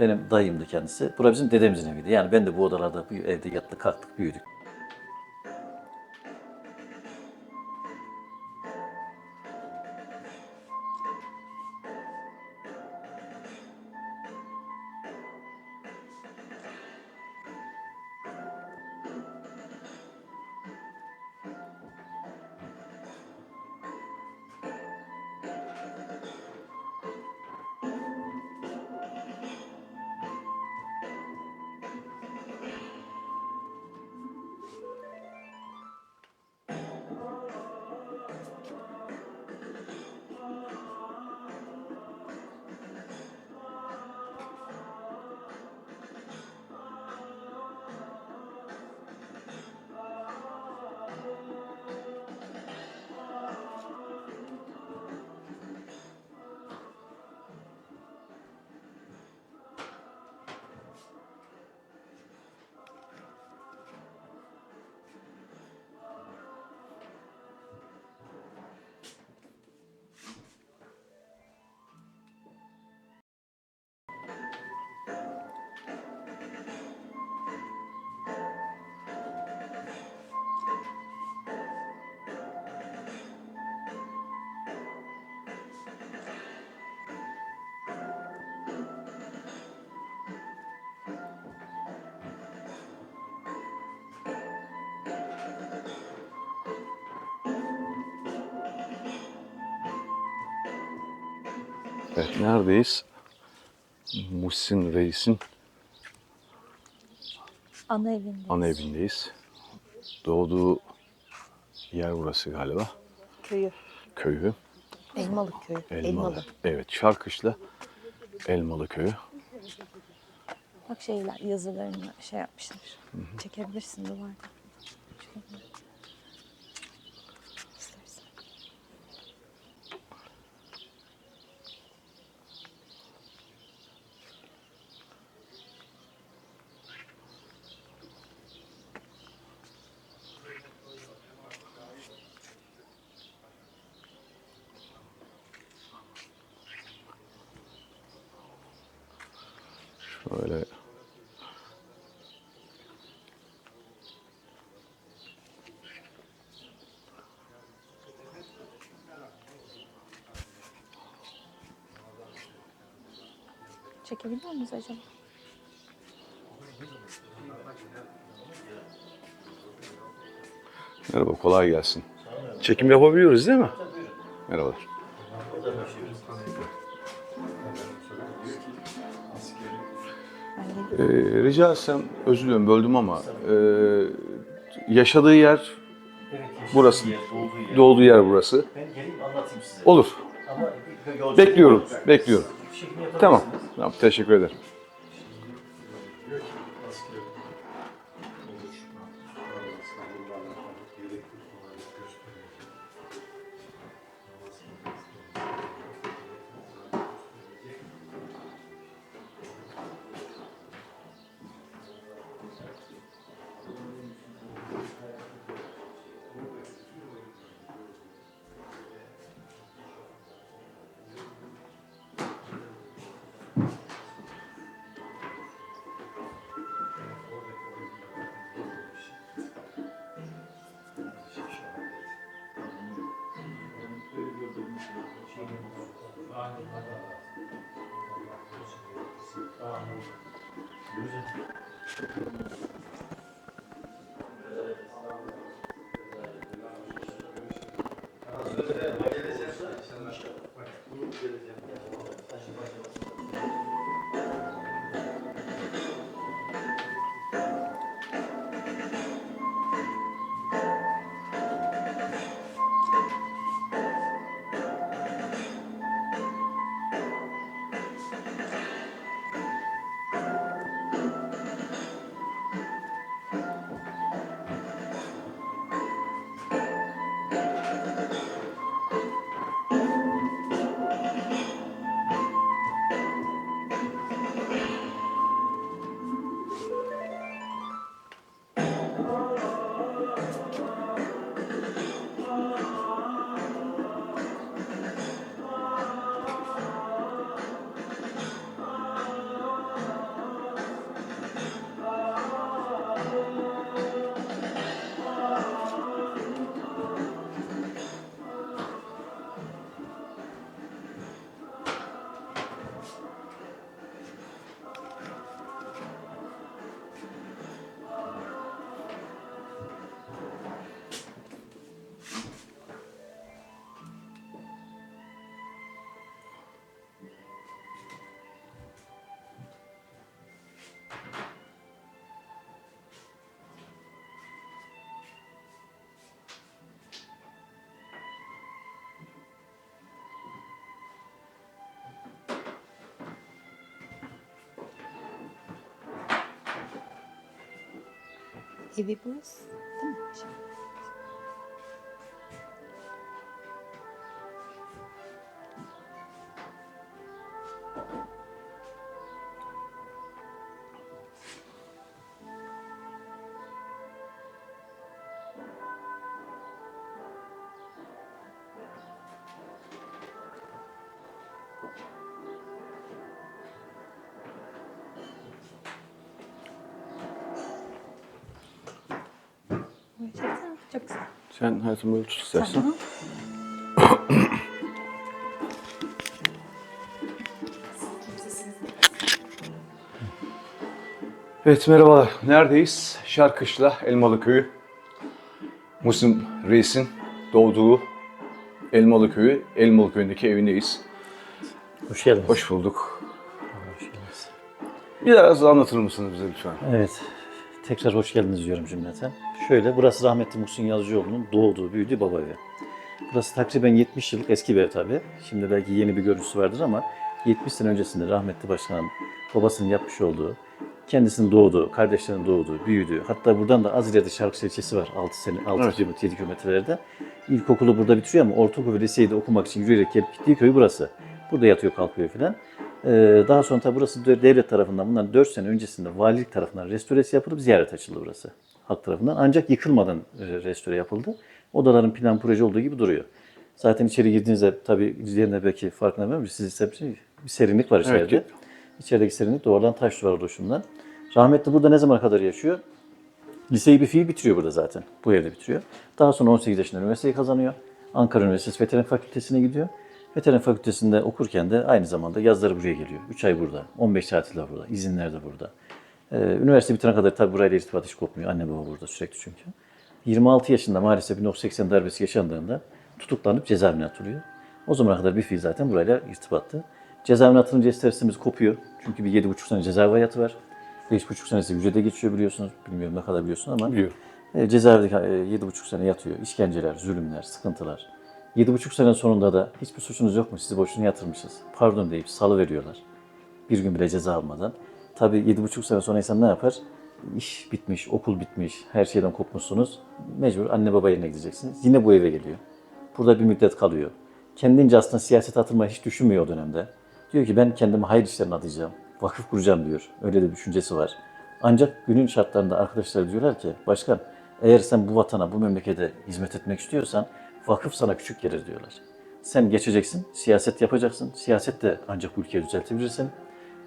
Benim dayımdı kendisi. Bura bizim dedemizin eviydi. Yani ben de bu odalarda, bu evde yattık, kalktık, büyüdük. Evet, neredeyiz? Muhsin Reis'in Ana evinde. ana evindeyiz. Doğduğu yer burası galiba. Köyü. Köyü. Elmalı köyü. Elmalı. Evet, Şarkışla Elmalı köyü. Bak şeyler yazılarını şey yapmışlar. Çekebilirsin duvarda. Şöyle. Şöyle Çekebiliyor muyuz acaba? merhaba, kolay gelsin. Çekim yapabiliyoruz değil mi? Merhabalar. Ee, rica etsem, özür diliyorum böldüm ama e, yaşadığı yer burası. Doğduğu yer burası. Ben geleyim anlatayım size. Olur. Ama yolculuk- Bekliyorum, bekliyorum. Bir yapabilirsiniz. Tamam. Tamam, teşekkür ederim. Evi burası değil mi? Çok güzel. Sen hayatım böyle tut istersen. Evet merhabalar. Neredeyiz? Şarkışla Elmalı Köyü. Musim Reis'in doğduğu Elmalı Köyü, Elmalı Köyü'ndeki evindeyiz. Hoş geldiniz. Hoş bulduk. Hoş geldiniz. Biraz anlatır mısınız bize lütfen? Evet. Tekrar hoş geldiniz diyorum cümleten. Şöyle, burası rahmetli Muhsin Yazıcıoğlu'nun doğduğu, büyüdüğü baba evi. Burası takriben 70 yıllık eski bir ev tabii. Şimdi belki yeni bir görüntüsü vardır ama 70 sene öncesinde rahmetli başkanın babasının yapmış olduğu, kendisinin doğduğu, kardeşlerinin doğduğu, büyüdüğü, hatta buradan da az ileride Şarkı ilçesi var 6 sene, 6 Evet. kilometre, 7 kilometrelerde. İlkokulu burada bitiriyor ama ortaokul ve liseyi de okumak için yürüyerek gelip gittiği köy burası. Burada yatıyor kalkıyor filan. Ee, daha sonra tabi burası de- devlet tarafından bundan 4 sene öncesinde valilik tarafından restoresi yapılıp ziyaret açıldı burası. Halk tarafından. Ancak yıkılmadan e, restore yapıldı. Odaların plan proje olduğu gibi duruyor. Zaten içeri girdiğinizde tabi izleyenler belki farkına varmıyor. Siz ise bir serinlik var içeride. Evet. İçerideki serinlik doğrudan taş duvar oluşumundan. Rahmetli burada ne zamana kadar yaşıyor? Liseyi bir fiil bitiriyor burada zaten. Bu evde bitiriyor. Daha sonra 18 yaşında üniversiteyi kazanıyor. Ankara Üniversitesi Veteriner Fakültesine gidiyor. Veteriner Fakültesinde okurken de aynı zamanda yazları buraya geliyor. 3 ay burada, 15 tatil de burada, izinler de burada. Ee, üniversite bitene kadar tabii burayla irtibat hiç kopmuyor. Anne baba burada sürekli çünkü. 26 yaşında maalesef 1980 darbesi yaşandığında tutuklanıp cezaevine atılıyor. O zamana kadar bir fiil zaten burayla irtibattı. Cezaevine atılınca isterseniz kopuyor. Çünkü bir 7,5 sene cezaevi hayatı var. 5,5 senesi hücrede geçiyor biliyorsunuz. Bilmiyorum ne kadar biliyorsun ama. Biliyorum. E, cezaevinde e, 7,5 sene yatıyor. İşkenceler, zulümler, sıkıntılar. 7,5 sene sonunda da hiçbir suçunuz yok mu? Sizi boşuna yatırmışız. Pardon deyip salı veriyorlar. Bir gün bile ceza almadan. Tabii 7,5 sene sonra insan ne yapar? İş bitmiş, okul bitmiş, her şeyden kopmuşsunuz. Mecbur anne baba yerine gideceksiniz. Yine bu eve geliyor. Burada bir müddet kalıyor. Kendince aslında siyaset atılmayı hiç düşünmüyor o dönemde. Diyor ki ben kendimi hayır işlerine adayacağım. Vakıf kuracağım diyor. Öyle de düşüncesi var. Ancak günün şartlarında arkadaşlar diyorlar ki başkan eğer sen bu vatana, bu memlekete hizmet etmek istiyorsan vakıf sana küçük gelir diyorlar. Sen geçeceksin, siyaset yapacaksın. Siyaset de ancak bu ülkeyi düzeltebilirsin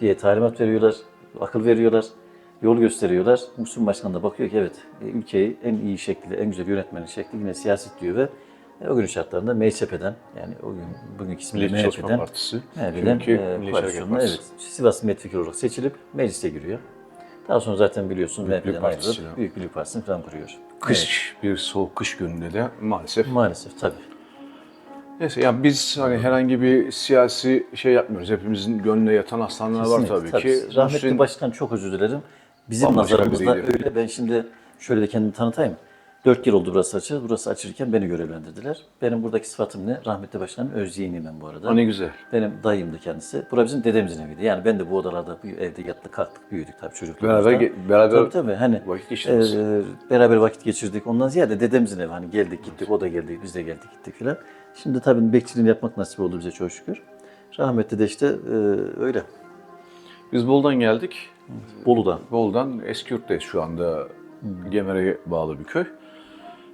diye talimat veriyorlar, akıl veriyorlar, yol gösteriyorlar. Muhsin Başkan da bakıyor ki evet e, ülkeyi en iyi şekilde, en güzel yönetmenin şekli yine siyaset diyor ve e, o günün şartlarında MHP'den yani o gün bugünkü ismiyle Milli Çalışma MHP'den Partisi. MHP'den e, koalisyonuna evet, Sivas milletvekili olarak seçilip meclise giriyor. Daha sonra zaten biliyorsun Büyük MHP'den ayrılıp. Büyük Birlik Partisi'ni falan kuruyor. Kış, bir soğuk kış gününde de maalesef. Evet, maalesef tabii. Neyse yani biz hani herhangi bir siyasi şey yapmıyoruz. Hepimizin gönlüne yatan aslanlar var Kesinlikle, tabii, ki. Rahmetli Muhsin- Başkan çok özür dilerim. Bizim Bambaşka nazarımızda biriydi. öyle. Ben şimdi şöyle de kendimi tanıtayım. Dört yıl oldu burası açıldı. Burası açılırken beni görevlendirdiler. Benim buradaki sıfatım ne? Rahmetli Başkan'ın öz yeğeniyim ben bu arada. Ha, ne güzel. Benim dayımdı kendisi. Bura bizim dedemizin eviydi. Yani ben de bu odalarda, bu evde yattık, kalktık, büyüdük tabii çocukluğumuzda. Beraber beraber tabii, tabii. Hani, vakit geçirdiniz. e, beraber vakit geçirdik. Ondan ziyade dedemizin evi. Hani geldik gittik, o da geldi, biz de geldik gittik filan. Şimdi tabii bekçiliğini yapmak nasip oldu bize çok şükür. Rahmetli de işte e, öyle. Biz Bol'dan geldik. Bolu'da. Bol'dan Eskiyurt'tayız şu anda. Gemer'e bağlı bir köy.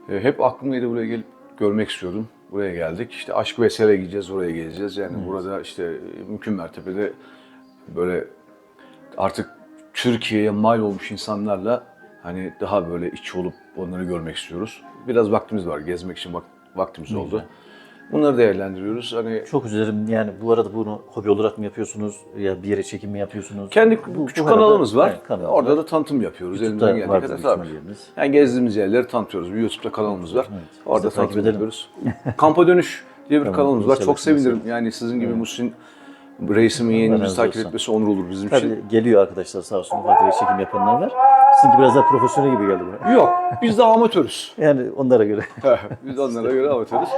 E, hep aklımdaydı buraya gelip görmek istiyordum. Buraya geldik. İşte Aşk Veysel'e gideceğiz, oraya geleceğiz. Yani burada işte mümkün mertebede böyle artık Türkiye'ye mal olmuş insanlarla hani daha böyle iç olup onları görmek istiyoruz. Biraz vaktimiz var. Gezmek için vak- vaktimiz oldu. Bunları değerlendiriyoruz. Hani Çok üzerim yani bu arada bunu hobi olarak mı yapıyorsunuz ya bir yere çekim mi yapıyorsunuz? kendi Bu- küçük bu arada- kanalımız var. Evet, kanal Orada da tanıtım yapıyoruz. YouTube'da Elimizden geldiği vardır kadar büyük tabii. yeriniz. Yani gezdiğimiz yerleri tanıtıyoruz. Bir YouTube'da kanalımız var. Evet. Orada de takip tanıtım edelim. yapıyoruz. Kampa Dönüş diye bir Tamam, kanalımız var. inşallah Çok sevinirim. inşallah. Yani sizin gibi Muhsin reisimin yeğenimizi razı takip olsun. etmesi onur olur bizim için. Tabii geliyor arkadaşlar sağ olsun ufak tefek çekim yapanlar var. Sizinki biraz daha profesyonel gibi geldi bana. Yok, biz de amatörüz. Yani onlara göre. biz onlara göre amatörüz.